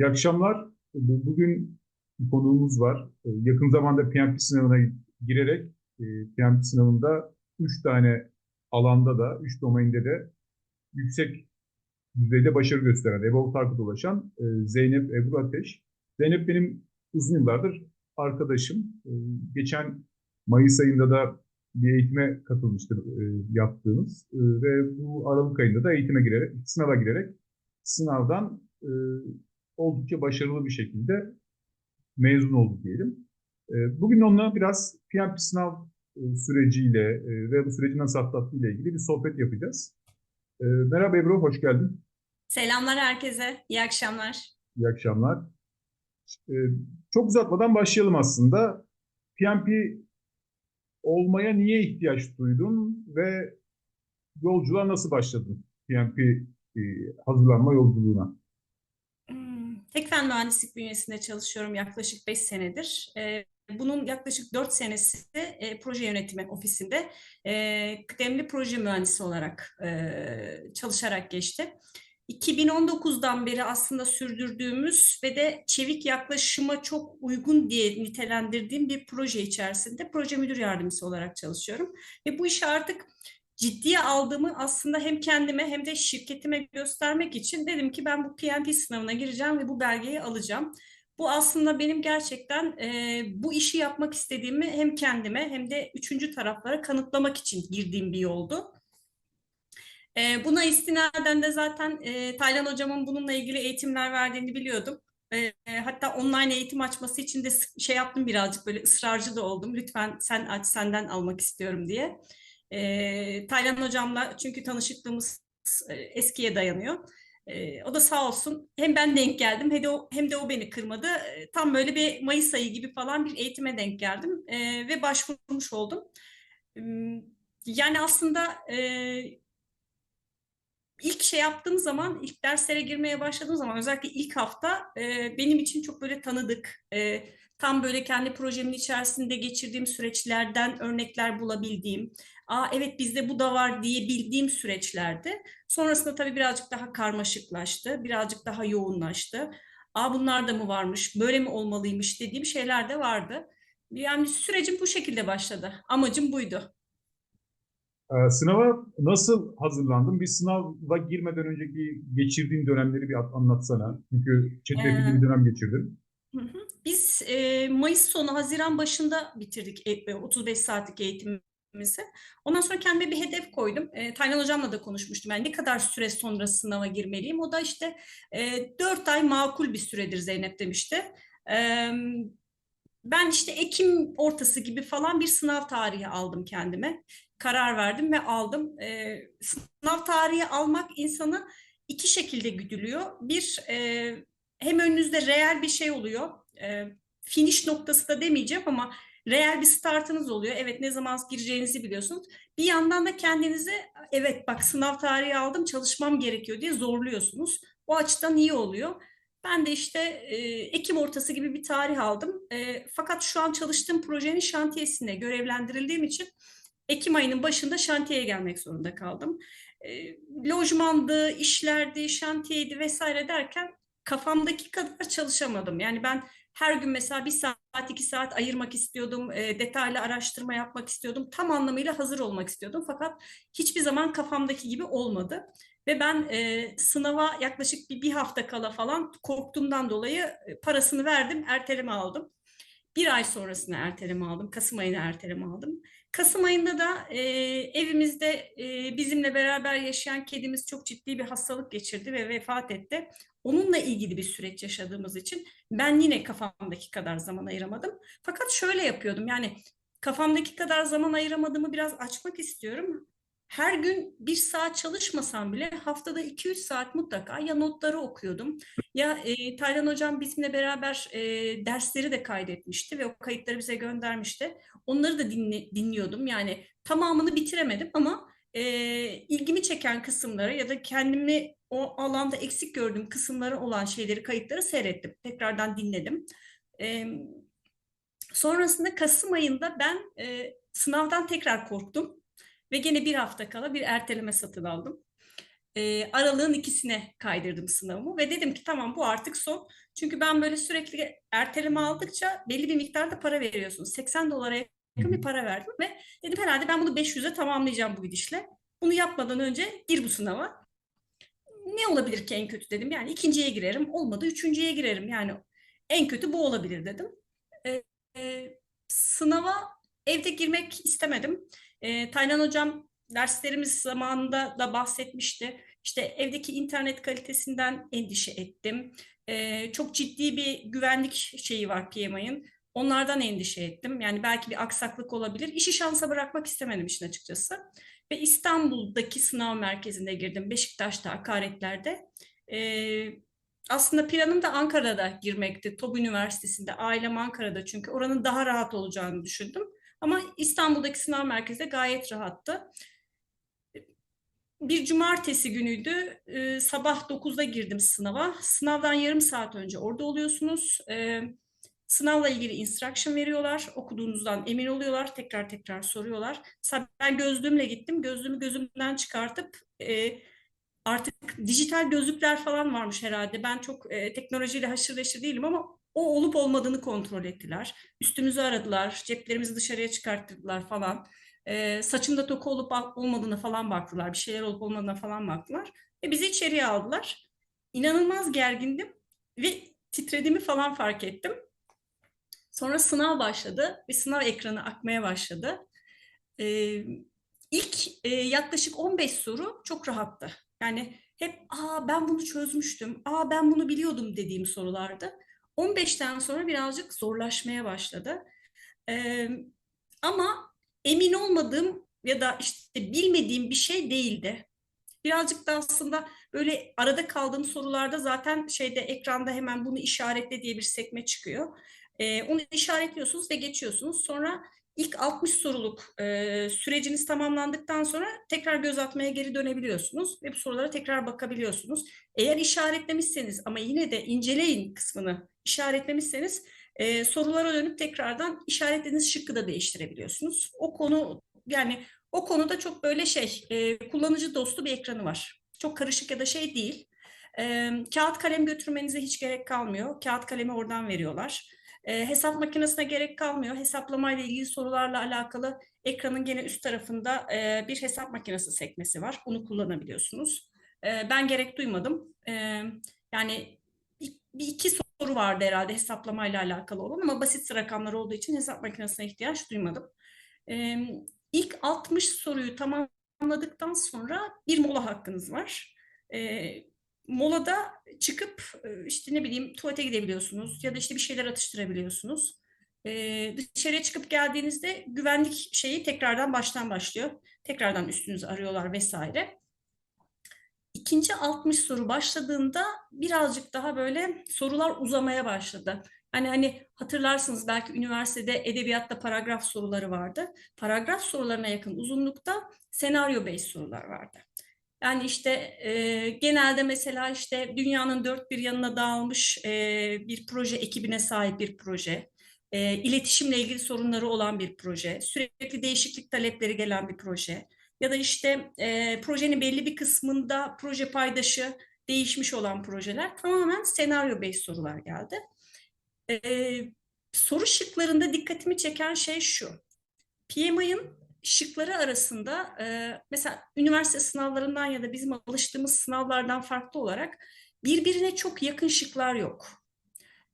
İyi akşamlar. Bugün bir konuğumuz var. Yakın zamanda PMP sınavına girerek e, PMP sınavında 3 tane alanda da, 3 domainde de yüksek düzeyde başarı gösteren, Evolve Target'a ulaşan e, Zeynep Ebru Ateş. Zeynep benim uzun yıllardır arkadaşım. E, geçen Mayıs ayında da bir eğitime katılmıştır yaptığımız ve bu Aralık ayında da eğitime girerek, sınava girerek sınavdan oldukça başarılı bir şekilde mezun oldu diyelim. Ee, bugün onunla biraz PMP sınav e, süreciyle e, ve bu süreci nasıl atlattığıyla ilgili bir sohbet yapacağız. Ee, merhaba Ebru, hoş geldin. Selamlar herkese, iyi akşamlar. İyi akşamlar. Ee, çok uzatmadan başlayalım aslında. PMP olmaya niye ihtiyaç duydun ve yolculuğa nasıl başladın? PMP e, hazırlanma yolculuğuna. Tek fen mühendislik bünyesinde çalışıyorum yaklaşık 5 senedir. Ee, bunun yaklaşık 4 senesi e, proje yönetimi ofisinde e, kıdemli proje mühendisi olarak e, çalışarak geçti. 2019'dan beri aslında sürdürdüğümüz ve de çevik yaklaşıma çok uygun diye nitelendirdiğim bir proje içerisinde proje müdür yardımcısı olarak çalışıyorum. Ve bu işi artık ciddiye aldığımı aslında hem kendime hem de şirketime göstermek için dedim ki ben bu PMP sınavına gireceğim ve bu belgeyi alacağım. Bu aslında benim gerçekten e, bu işi yapmak istediğimi hem kendime hem de üçüncü taraflara kanıtlamak için girdiğim bir yoldu. E, buna istinaden de zaten e, Taylan hocamın bununla ilgili eğitimler verdiğini biliyordum. E, hatta online eğitim açması için de şey yaptım birazcık böyle ısrarcı da oldum. Lütfen sen aç senden almak istiyorum diye. E, Taylan hocamla çünkü tanışıklığımız e, eskiye dayanıyor. E, o da sağ olsun hem ben denk geldim hem de o, hem de o beni kırmadı. E, tam böyle bir Mayıs ayı gibi falan bir eğitime denk geldim e, ve başvurmuş oldum. E, yani aslında e, ilk şey yaptığım zaman, ilk derslere girmeye başladığım zaman özellikle ilk hafta e, benim için çok böyle tanıdık, e, tam böyle kendi projemin içerisinde geçirdiğim süreçlerden örnekler bulabildiğim, aa evet bizde bu da var diyebildiğim süreçlerdi. Sonrasında tabii birazcık daha karmaşıklaştı, birazcık daha yoğunlaştı. Aa bunlar da mı varmış, böyle mi olmalıymış dediğim şeyler de vardı. Yani sürecim bu şekilde başladı. Amacım buydu. Ee, sınava nasıl hazırlandın? Bir sınava girmeden önceki geçirdiğin dönemleri bir anlatsana. Çünkü çetrefilli bir dönem geçirdin. Biz e, Mayıs sonu, Haziran başında bitirdik e, 35 saatlik eğitimimizi. Ondan sonra kendime bir hedef koydum. E, Taylan hocamla da konuşmuştum. Yani ne kadar süre sonra sınava girmeliyim? O da işte e, 4 ay makul bir süredir Zeynep demişti. E, ben işte Ekim ortası gibi falan bir sınav tarihi aldım kendime. Karar verdim ve aldım. E, sınav tarihi almak insanı iki şekilde güdülüyor. Bir, e, hem önünüzde reel bir şey oluyor. E, finish noktası da demeyeceğim ama reel bir startınız oluyor. Evet ne zaman gireceğinizi biliyorsunuz. Bir yandan da kendinizi evet bak sınav tarihi aldım çalışmam gerekiyor diye zorluyorsunuz. O açıdan iyi oluyor. Ben de işte e, Ekim ortası gibi bir tarih aldım. E, fakat şu an çalıştığım projenin şantiyesine görevlendirildiğim için Ekim ayının başında şantiyeye gelmek zorunda kaldım. E, lojmandı, işlerdi, şantiyeydi vesaire derken kafamdaki kadar çalışamadım. Yani ben her gün mesela bir saat, iki saat ayırmak istiyordum, e, detaylı araştırma yapmak istiyordum, tam anlamıyla hazır olmak istiyordum. Fakat hiçbir zaman kafamdaki gibi olmadı. Ve ben e, sınava yaklaşık bir, bir hafta kala falan korktuğumdan dolayı e, parasını verdim, erteleme aldım. Bir ay sonrasına erteleme aldım, Kasım ayına erteleme aldım. Kasım ayında da e, evimizde e, bizimle beraber yaşayan kedimiz çok ciddi bir hastalık geçirdi ve vefat etti. Onunla ilgili bir süreç yaşadığımız için ben yine kafamdaki kadar zaman ayıramadım. Fakat şöyle yapıyordum yani kafamdaki kadar zaman ayıramadığımı biraz açmak istiyorum. Her gün bir saat çalışmasam bile haftada 2-3 saat mutlaka ya notları okuyordum ya e, Taylan Hocam bizimle beraber e, dersleri de kaydetmişti ve o kayıtları bize göndermişti. Onları da dinle, dinliyordum yani tamamını bitiremedim ama e, ilgimi çeken kısımları ya da kendimi o alanda eksik gördüğüm kısımları olan şeyleri, kayıtları seyrettim. Tekrardan dinledim. E, sonrasında Kasım ayında ben e, sınavdan tekrar korktum ve gene bir hafta kala bir erteleme satın aldım. e, aralığın ikisine kaydırdım sınavımı ve dedim ki tamam bu artık son. Çünkü ben böyle sürekli erteleme aldıkça belli bir miktarda para veriyorsunuz. 80 dolara yakın bir para verdim ve dedim herhalde ben bunu 500'e tamamlayacağım bu gidişle. Bunu yapmadan önce gir bu sınava. Ne olabilir ki en kötü dedim. Yani ikinciye girerim. Olmadı üçüncüye girerim. Yani en kötü bu olabilir dedim. E, e, sınava evde girmek istemedim. E, Taylan hocam derslerimiz zamanında da bahsetmişti. İşte evdeki internet kalitesinden endişe ettim. E, çok ciddi bir güvenlik şeyi var PMI'ın. Onlardan endişe ettim. Yani belki bir aksaklık olabilir. İşi şansa bırakmak istemedim işin açıkçası. Ve İstanbul'daki sınav merkezine girdim. Beşiktaş'ta, Akaretler'de. Ee, aslında planım da Ankara'da girmekti. TOB Üniversitesi'nde. Ailem Ankara'da çünkü oranın daha rahat olacağını düşündüm. Ama İstanbul'daki sınav merkezi de gayet rahattı. Bir cumartesi günüydü. Ee, sabah 9'da girdim sınava. Sınavdan yarım saat önce orada oluyorsunuz. Ee, Sınavla ilgili instruction veriyorlar. Okuduğunuzdan emin oluyorlar. Tekrar tekrar soruyorlar. Ben gözlüğümle gittim. Gözlüğümü gözümden çıkartıp e, artık dijital gözlükler falan varmış herhalde. Ben çok e, teknolojiyle haşır neşir değilim ama o olup olmadığını kontrol ettiler. Üstümüzü aradılar. Ceplerimizi dışarıya çıkarttırdılar falan. E, saçımda toku olup olmadığına falan baktılar. Bir şeyler olup olmadığına falan baktılar. Ve bizi içeriye aldılar. İnanılmaz gergindim ve titrediğimi falan fark ettim. Sonra sınav başladı ve sınav ekranı akmaya başladı. Ee, ilk e, yaklaşık 15 soru çok rahattı. Yani hep aa ben bunu çözmüştüm, aa ben bunu biliyordum dediğim sorulardı. 15'ten sonra birazcık zorlaşmaya başladı. Ee, ama emin olmadığım ya da işte bilmediğim bir şey değildi. Birazcık da aslında böyle arada kaldığım sorularda zaten şeyde ekranda hemen bunu işaretle diye bir sekme çıkıyor. E, onu işaretliyorsunuz ve geçiyorsunuz. Sonra ilk 60 soruluk e, süreciniz tamamlandıktan sonra tekrar göz atmaya geri dönebiliyorsunuz ve bu sorulara tekrar bakabiliyorsunuz. Eğer işaretlemişseniz ama yine de inceleyin kısmını işaretlemişseniz e, sorulara dönüp tekrardan işaretlediğiniz şıkkı da değiştirebiliyorsunuz. O konu yani o konuda çok böyle şey e, kullanıcı dostu bir ekranı var. Çok karışık ya da şey değil. E, kağıt kalem götürmenize hiç gerek kalmıyor. Kağıt kalemi oradan veriyorlar. E, hesap makinesine gerek kalmıyor. Hesaplamayla ilgili sorularla alakalı ekranın gene üst tarafında e, bir hesap makinesi sekmesi var. Bunu kullanabiliyorsunuz. E, ben gerek duymadım. E, yani bir iki soru vardı herhalde hesaplamayla alakalı olan ama basit rakamlar olduğu için hesap makinesine ihtiyaç duymadım. E, ilk 60 soruyu tamamladıktan sonra bir mola hakkınız var. E, molada çıkıp e, işte ne bileyim tuvalete gidebiliyorsunuz ya da işte bir şeyler atıştırabiliyorsunuz. Ee, dışarıya çıkıp geldiğinizde güvenlik şeyi tekrardan baştan başlıyor. Tekrardan üstünüzü arıyorlar vesaire. İkinci 60 soru başladığında birazcık daha böyle sorular uzamaya başladı. Hani hani hatırlarsınız belki üniversitede edebiyatta paragraf soruları vardı. Paragraf sorularına yakın uzunlukta senaryo based sorular vardı. Yani işte e, genelde mesela işte dünyanın dört bir yanına dağılmış e, bir proje ekibine sahip bir proje, e, iletişimle ilgili sorunları olan bir proje, sürekli değişiklik talepleri gelen bir proje ya da işte e, projenin belli bir kısmında proje paydaşı değişmiş olan projeler tamamen senaryo based sorular geldi. E, soru şıklarında dikkatimi çeken şey şu. PMI'ın şıkları arasında e, mesela üniversite sınavlarından ya da bizim alıştığımız sınavlardan farklı olarak birbirine çok yakın şıklar yok.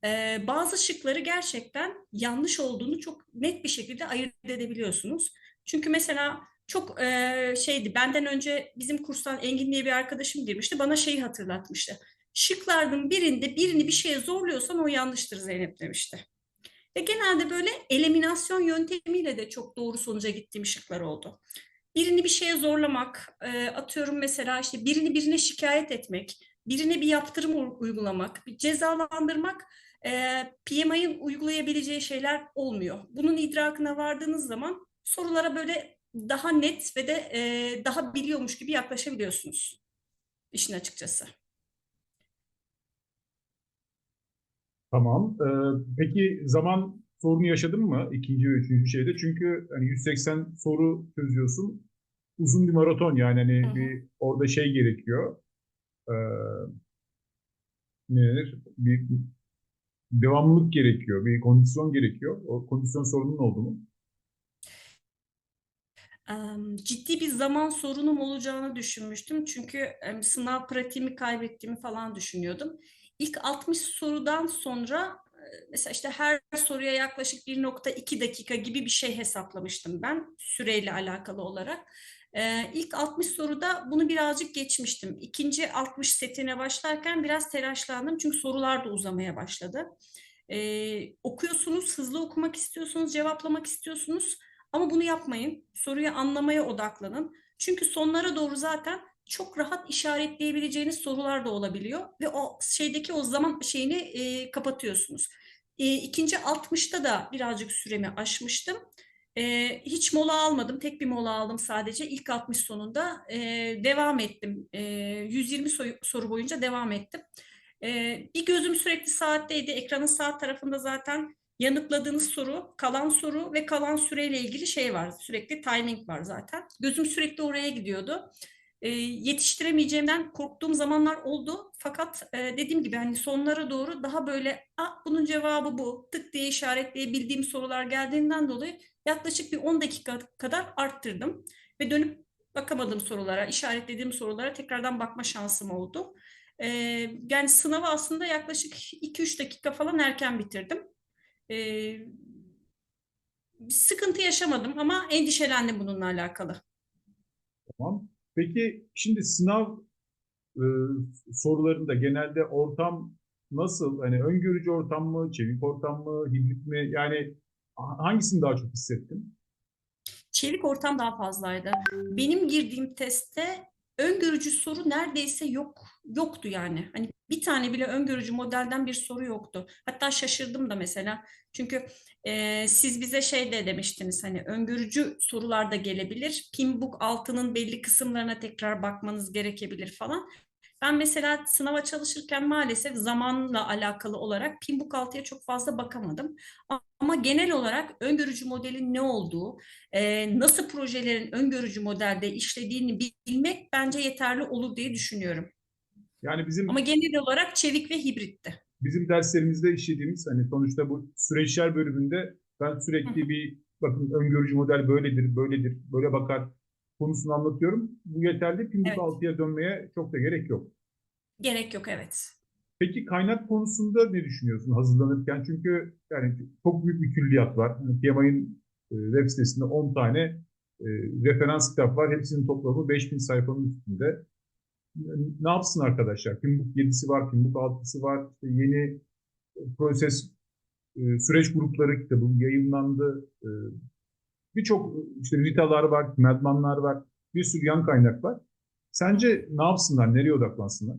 E, bazı şıkları gerçekten yanlış olduğunu çok net bir şekilde ayırt edebiliyorsunuz. Çünkü mesela çok e, şeydi benden önce bizim kurstan Engin diye bir arkadaşım girmişti bana şeyi hatırlatmıştı. Şıklardan birinde birini bir şeye zorluyorsan o yanlıştır Zeynep demişti. Ve genelde böyle eliminasyon yöntemiyle de çok doğru sonuca gittiğim şıklar oldu. Birini bir şeye zorlamak, e, atıyorum mesela işte birini birine şikayet etmek, birine bir yaptırım uygulamak, bir cezalandırmak e, PMI'nin uygulayabileceği şeyler olmuyor. Bunun idrakına vardığınız zaman sorulara böyle daha net ve de e, daha biliyormuş gibi yaklaşabiliyorsunuz işin açıkçası. Tamam. Ee, peki zaman sorunu yaşadın mı ikinci ve üçüncü şeyde? Çünkü hani 180 soru çözüyorsun. uzun bir maraton yani hani Hı hı. bir orada şey gerekiyor. Ee, ne denir? Bir devamlılık gerekiyor, bir kondisyon gerekiyor. O kondisyon sorunun oldu mu? Ciddi bir zaman sorunum olacağını düşünmüştüm. Çünkü sınav pratiğimi kaybettiğimi falan düşünüyordum. İlk 60 sorudan sonra e, mesela işte her soruya yaklaşık 1.2 dakika gibi bir şey hesaplamıştım ben süreyle alakalı olarak. Ee, ilk 60 soruda bunu birazcık geçmiştim. İkinci 60 setine başlarken biraz telaşlandım çünkü sorular da uzamaya başladı. Ee, okuyorsunuz, hızlı okumak istiyorsunuz, cevaplamak istiyorsunuz. Ama bunu yapmayın. Soruyu anlamaya odaklanın. Çünkü sonlara doğru zaten çok rahat işaretleyebileceğiniz sorular da olabiliyor ve o şeydeki o zaman şeyini e, kapatıyorsunuz. E, ikinci 60'ta da birazcık süremi aşmıştım. E, hiç mola almadım. Tek bir mola aldım sadece. İlk 60 sonunda e, devam ettim. E, 120 soru, soru boyunca devam ettim. E, bir gözüm sürekli saatteydi. Ekranın sağ tarafında zaten yanıtladığınız soru, kalan soru ve kalan süreyle ilgili şey var. Sürekli timing var zaten. Gözüm sürekli oraya gidiyordu. E, yetiştiremeyeceğimden korktuğum zamanlar oldu. Fakat e, dediğim gibi hani sonlara doğru daha böyle ah, bunun cevabı bu tık diye işaretleyebildiğim sorular geldiğinden dolayı yaklaşık bir 10 dakika kadar arttırdım. Ve dönüp bakamadığım sorulara, işaretlediğim sorulara tekrardan bakma şansım oldu. E, yani sınavı aslında yaklaşık 2-3 dakika falan erken bitirdim. Ee, sıkıntı yaşamadım ama endişelendim bununla alakalı. Tamam. Peki şimdi sınav e, sorularında genelde ortam nasıl? Hani öngörücü ortam mı, çevik ortam mı, hibrit mi? Yani ha- hangisini daha çok hissettin? Çevik ortam daha fazlaydı. Benim girdiğim testte öngörücü soru neredeyse yok yoktu yani. Hani bir tane bile öngörücü modelden bir soru yoktu. Hatta şaşırdım da mesela. Çünkü e, siz bize şey de demiştiniz hani öngörücü sorular da gelebilir. Pinbook altının belli kısımlarına tekrar bakmanız gerekebilir falan. Ben mesela sınava çalışırken maalesef zamanla alakalı olarak Pinbook altıya çok fazla bakamadım. Ama genel olarak öngörücü modelin ne olduğu, e, nasıl projelerin öngörücü modelde işlediğini bilmek bence yeterli olur diye düşünüyorum. Yani bizim Ama genel olarak çevik ve hibritti. bizim derslerimizde işlediğimiz hani sonuçta bu süreçler bölümünde ben sürekli bir bakın öngörücü model böyledir, böyledir, böyle bakar konusunu anlatıyorum. Bu yeterli. Pinbook Evet, 6'ya dönmeye çok da gerek yok. gerek yok evet. Peki kaynak konusunda ne düşünüyorsun hazırlanırken? Çünkü yani çok büyük bir külliyat var. Yani PMI'nin e, web sitesinde 10 tane e, referans kitap var. Hepsinin toplamı 5000 sayfanın üstünde. Ne yapsın arkadaşlar? Pinbook 7'si var, Pinbook 6'sı var. İşte yeni proses e, süreç grupları kitabı yayınlandı. E, Birçok işte Rita'lar var, Medmanlar var. Bir sürü yan kaynak var. Sence ne yapsınlar? Nereye odaklansınlar?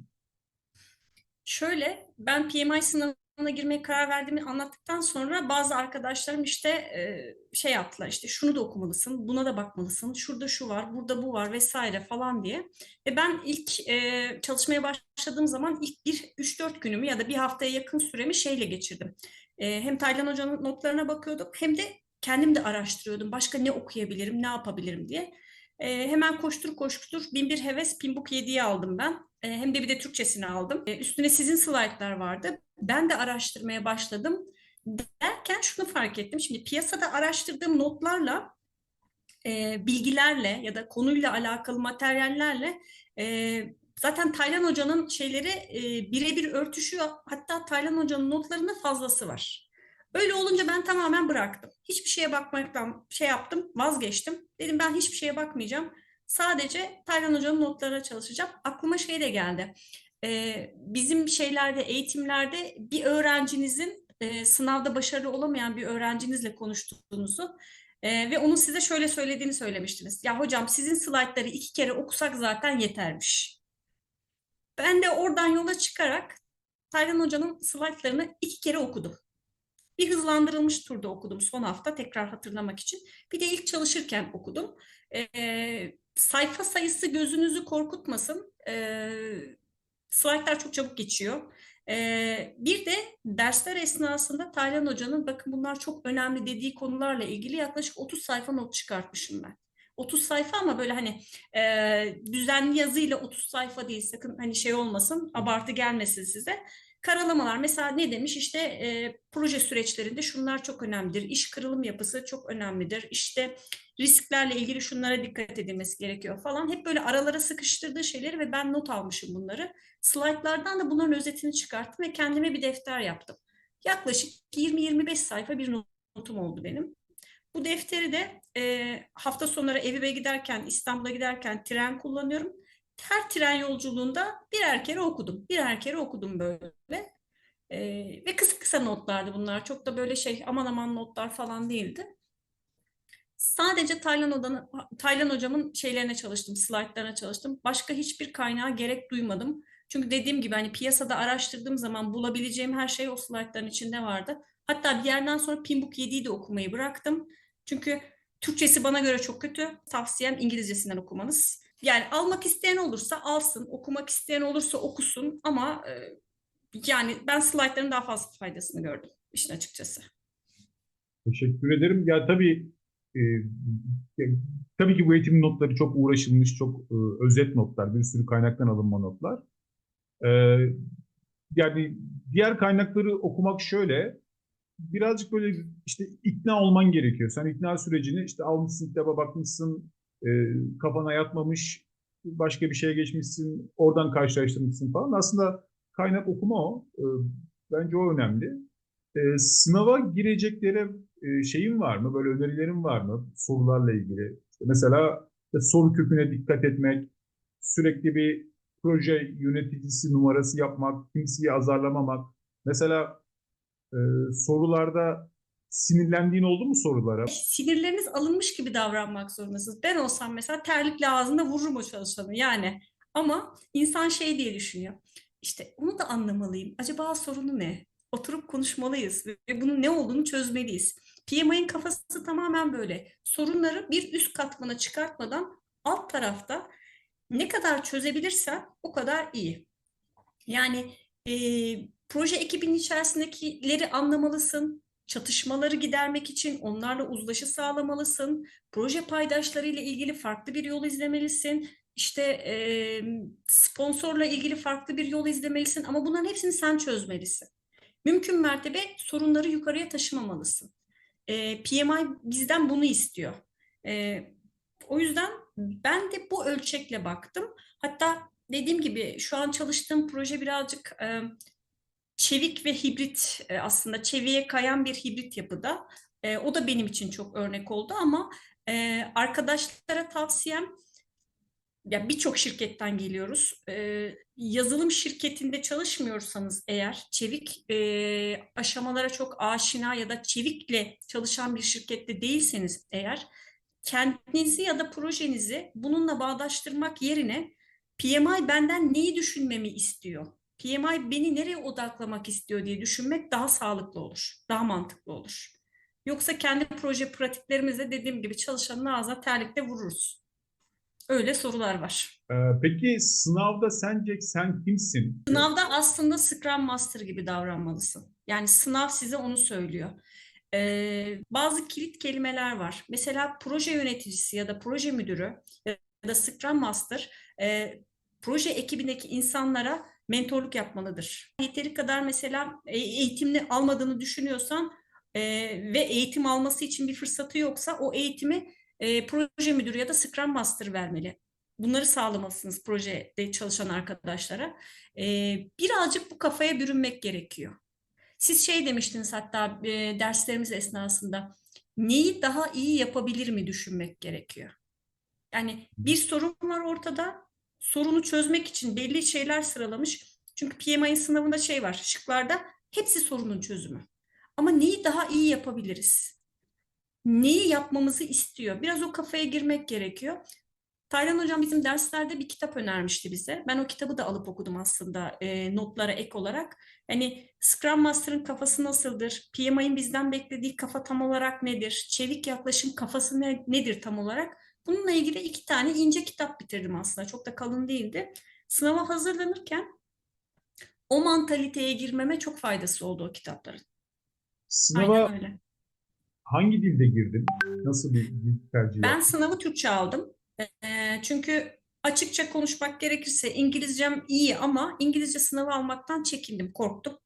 Şöyle ben PMI sınavına girmeye karar verdiğimi anlattıktan sonra bazı arkadaşlarım işte e, şey yaptılar işte şunu da okumalısın, buna da bakmalısın, şurada şu var, burada bu var vesaire falan diye. Ve ben ilk e, çalışmaya başladığım zaman ilk bir 3-4 günümü ya da bir haftaya yakın süremi şeyle geçirdim. E, hem Taylan Hoca'nın notlarına bakıyorduk hem de kendim de araştırıyordum. Başka ne okuyabilirim, ne yapabilirim diye. E, hemen koştur koştur bin bir heves Pinbook 7'yi aldım ben. E, hem de bir de Türkçesini aldım. E, üstüne sizin slaytlar vardı. Ben de araştırmaya başladım. Derken şunu fark ettim. Şimdi piyasada araştırdığım notlarla, e, bilgilerle ya da konuyla alakalı materyallerle e, zaten Taylan Hoca'nın şeyleri e, birebir örtüşüyor. Hatta Taylan Hoca'nın notlarında fazlası var. Öyle olunca ben tamamen bıraktım. Hiçbir şeye bakmaktan şey yaptım, vazgeçtim. Dedim ben hiçbir şeye bakmayacağım. Sadece Taylan Hoca'nın notlarına çalışacağım. Aklıma şey de geldi. Ee, bizim şeylerde, eğitimlerde bir öğrencinizin e, sınavda başarılı olamayan bir öğrencinizle konuştuğunuzu e, ve onun size şöyle söylediğini söylemiştiniz. Ya hocam sizin slaytları iki kere okusak zaten yetermiş. Ben de oradan yola çıkarak Taylan Hoca'nın slaytlarını iki kere okudum. Bir hızlandırılmış turda okudum son hafta tekrar hatırlamak için. Bir de ilk çalışırken okudum. Ee, sayfa sayısı gözünüzü korkutmasın. Ee, slaytlar çok çabuk geçiyor. Ee, bir de dersler esnasında Taylan Hoca'nın bakın bunlar çok önemli dediği konularla ilgili yaklaşık 30 sayfa not çıkartmışım ben. 30 sayfa ama böyle hani e, düzenli yazıyla 30 sayfa değil sakın hani şey olmasın abartı gelmesin size. Karalamalar mesela ne demiş işte e, proje süreçlerinde şunlar çok önemlidir. İş kırılım yapısı çok önemlidir. İşte risklerle ilgili şunlara dikkat edilmesi gerekiyor falan. Hep böyle aralara sıkıştırdığı şeyleri ve ben not almışım bunları. Slaytlardan da bunların özetini çıkarttım ve kendime bir defter yaptım. Yaklaşık 20-25 sayfa bir notum oldu benim. Bu defteri de e, hafta sonları eve giderken, İstanbul'a giderken tren kullanıyorum. Her tren yolculuğunda birer kere okudum. Birer kere okudum böyle. E, ve kısa kısa notlardı bunlar. Çok da böyle şey aman aman notlar falan değildi. Sadece Taylan, odanı, Taylan hocamın şeylerine çalıştım, slaytlarına çalıştım. Başka hiçbir kaynağa gerek duymadım. Çünkü dediğim gibi hani piyasada araştırdığım zaman bulabileceğim her şey o slaytların içinde vardı. Hatta bir yerden sonra Pinbook 7'yi de okumayı bıraktım. Çünkü Türkçesi bana göre çok kötü. Tavsiyem İngilizcesinden okumanız. Yani almak isteyen olursa alsın, okumak isteyen olursa okusun ama e, yani ben slaytların daha fazla faydasını gördüm işin açıkçası. Teşekkür ederim. Ya tabii e, tabii ki bu eğitim notları çok uğraşılmış, çok e, özet notlar, bir sürü kaynaktan alınma notlar. E, yani diğer kaynakları okumak şöyle, birazcık böyle işte ikna olman gerekiyor. Sen ikna sürecini işte almışsın, kitaba bakmışsın, e, kafana yatmamış, başka bir şeye geçmişsin, oradan karşılaştırmışsın falan. Aslında kaynak okuma o. E, bence o önemli. E, sınava gireceklere e, şeyin var mı? Böyle önerilerin var mı? Sorularla ilgili. İşte mesela işte soru köküne dikkat etmek, sürekli bir proje yöneticisi numarası yapmak, kimseyi azarlamamak. Mesela e, sorularda sinirlendiğin oldu mu sorulara? Sinirleriniz alınmış gibi davranmak zorundasınız. Ben olsam mesela terlikle ağzında vururum o çalışanı yani. Ama insan şey diye düşünüyor. İşte onu da anlamalıyım. Acaba sorunu ne? Oturup konuşmalıyız ve bunun ne olduğunu çözmeliyiz. PMI'nin kafası tamamen böyle. Sorunları bir üst katmana çıkartmadan alt tarafta ne kadar çözebilirsen o kadar iyi. Yani e, proje ekibinin içerisindekileri anlamalısın. Çatışmaları gidermek için onlarla uzlaşı sağlamalısın. Proje paydaşlarıyla ilgili farklı bir yol izlemelisin. İşte e, sponsorla ilgili farklı bir yol izlemelisin ama bunların hepsini sen çözmelisin. Mümkün mertebe sorunları yukarıya taşımamalısın. E, PMI bizden bunu istiyor. E, o yüzden ben de bu ölçekle baktım. Hatta dediğim gibi şu an çalıştığım proje birazcık e, çevik ve hibrit e, aslında çeviye kayan bir hibrit yapıda. E, o da benim için çok örnek oldu ama e, arkadaşlara tavsiyem ya birçok şirketten geliyoruz. E, yazılım şirketinde çalışmıyorsanız eğer çevik aşamalara çok aşina ya da çevikle çalışan bir şirkette değilseniz eğer kendinizi ya da projenizi bununla bağdaştırmak yerine PMI benden neyi düşünmemi istiyor? PMI beni nereye odaklamak istiyor diye düşünmek daha sağlıklı olur, daha mantıklı olur. Yoksa kendi proje pratiklerimizde dediğim gibi çalışanın ağzına terlikle vururuz. Öyle sorular var. Ee, peki sınavda sence sen kimsin? Sınavda aslında Scrum Master gibi davranmalısın. Yani sınav size onu söylüyor. Ee, bazı kilit kelimeler var. Mesela proje yöneticisi ya da proje müdürü ya da Scrum Master e, proje ekibindeki insanlara mentorluk yapmalıdır. Yeteri kadar mesela e, eğitimini almadığını düşünüyorsan e, ve eğitim alması için bir fırsatı yoksa o eğitimi e, proje müdürü ya da Scrum Master vermeli. Bunları sağlamalısınız projede çalışan arkadaşlara. E, birazcık bu kafaya bürünmek gerekiyor. Siz şey demiştiniz hatta e, derslerimiz esnasında neyi daha iyi yapabilir mi düşünmek gerekiyor. Yani bir sorun var ortada. Sorunu çözmek için belli şeyler sıralamış. Çünkü PMI'nin sınavında şey var. Şıklarda hepsi sorunun çözümü. Ama neyi daha iyi yapabiliriz? Neyi yapmamızı istiyor? Biraz o kafaya girmek gerekiyor. Taylan Hocam bizim derslerde bir kitap önermişti bize. Ben o kitabı da alıp okudum aslında e, notlara ek olarak. Hani Scrum Master'ın kafası nasıldır? PMI'nin bizden beklediği kafa tam olarak nedir? Çevik yaklaşım kafası ne, nedir tam olarak? Bununla ilgili iki tane ince kitap bitirdim aslında. Çok da kalın değildi. Sınava hazırlanırken o mantaliteye girmeme çok faydası oldu o kitapların. Sınava hangi dilde girdin? Nasıl bir dil tercihi Ben sınavı Türkçe aldım. Eee, çünkü açıkça konuşmak gerekirse İngilizcem iyi ama İngilizce sınavı almaktan çekindim, korktum.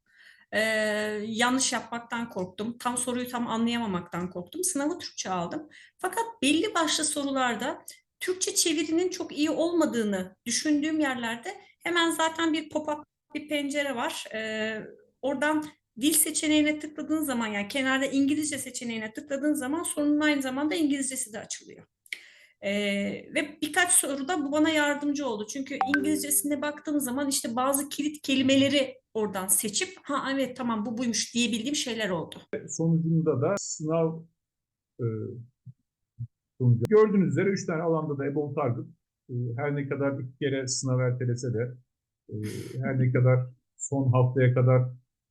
Eee, yanlış yapmaktan korktum. Tam soruyu tam anlayamamaktan korktum. Sınavı Türkçe aldım. Fakat belli başlı sorularda Türkçe çevirinin çok iyi olmadığını düşündüğüm yerlerde hemen zaten bir pop-up bir pencere var. Eee, oradan dil seçeneğine tıkladığın zaman yani kenarda İngilizce seçeneğine tıkladığın zaman sorunun aynı zamanda İngilizcesi de açılıyor. Ee, ve birkaç soruda bu bana yardımcı oldu. Çünkü İngilizcesine baktığım zaman işte bazı kilit kelimeleri oradan seçip ha evet tamam bu buymuş diyebildiğim şeyler oldu. Sonucunda da sınav e, sonucu. Gördüğünüz üzere 3 tane alanda da Ebon Target e, her ne kadar iki kere sınav ertelese de e, her ne kadar son haftaya kadar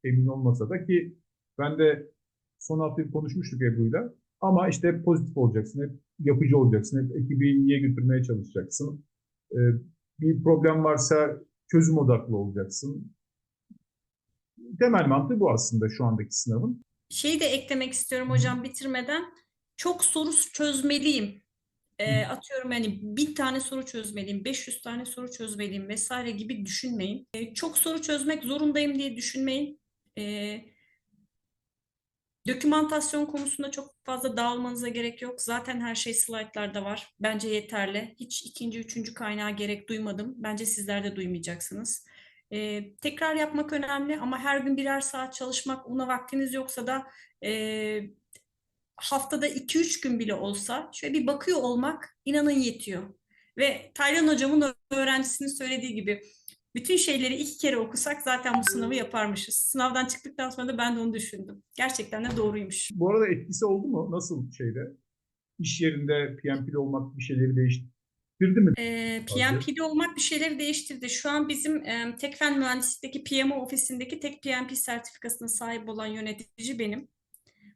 emin olmasa da ki ben de son haftayı konuşmuştuk Ebru'yla ama işte pozitif olacaksın, hep yapıcı olacaksın, hep ekibi iyiye götürmeye çalışacaksın. E, bir problem varsa çözüm odaklı olacaksın. Temel mantığı bu aslında şu andaki sınavın. Şeyi de eklemek istiyorum hocam bitirmeden. Çok soru çözmeliyim. Ee, atıyorum yani bin tane soru çözmeliyim, 500 tane soru çözmeliyim vesaire gibi düşünmeyin. Ee, çok soru çözmek zorundayım diye düşünmeyin. Ee, dokümantasyon konusunda çok fazla dağılmanıza gerek yok. Zaten her şey slaytlarda var. Bence yeterli. Hiç ikinci, üçüncü kaynağa gerek duymadım. Bence sizler de duymayacaksınız. Ee, tekrar yapmak önemli ama her gün birer saat çalışmak, buna vaktiniz yoksa da e, haftada 2-3 gün bile olsa şöyle bir bakıyor olmak inanın yetiyor. Ve Taylan hocamın öğrencisinin söylediği gibi bütün şeyleri iki kere okusak zaten bu sınavı yaparmışız. Sınavdan çıktıktan sonra da ben de onu düşündüm. Gerçekten de doğruymuş. Bu arada etkisi oldu mu? Nasıl şeyde? İş yerinde PMP'li olmak bir şeyleri değiştirdi mi? Ee, PMP'de olmak bir şeyleri değiştirdi. Şu an bizim e, Tekfen Mühendislik'teki PMO ofisindeki tek PMP sertifikasına sahip olan yönetici benim.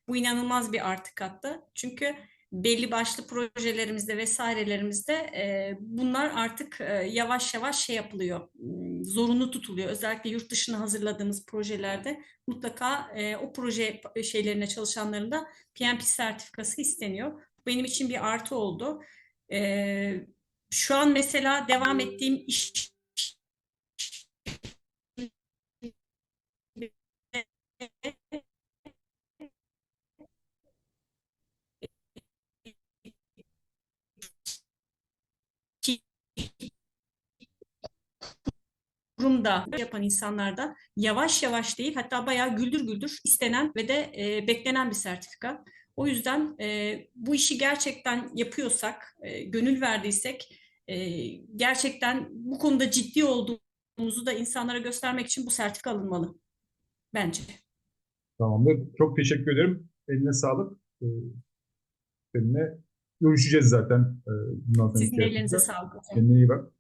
Bu inanılmaz bir artı kattı. Çünkü belli başlı projelerimizde vesairelerimizde e, bunlar artık e, yavaş yavaş şey yapılıyor, m, zorunlu tutuluyor. Özellikle yurt dışına hazırladığımız projelerde mutlaka e, o proje şeylerine çalışanların da PMP sertifikası isteniyor. Benim için bir artı oldu. E, şu an mesela devam ettiğim iş kurumda yapan insanlarda yavaş yavaş değil hatta bayağı güldür güldür istenen ve de e, beklenen bir sertifika. O yüzden e, bu işi gerçekten yapıyorsak, e, gönül verdiysek e, gerçekten bu konuda ciddi olduğumuzu da insanlara göstermek için bu sertifika alınmalı bence. Tamamdır. Çok teşekkür ederim. Eline sağlık. Ee, Seninle görüşeceğiz zaten. e, Bundan Sizin hayatımızda. sağlık. Kendine iyi bak.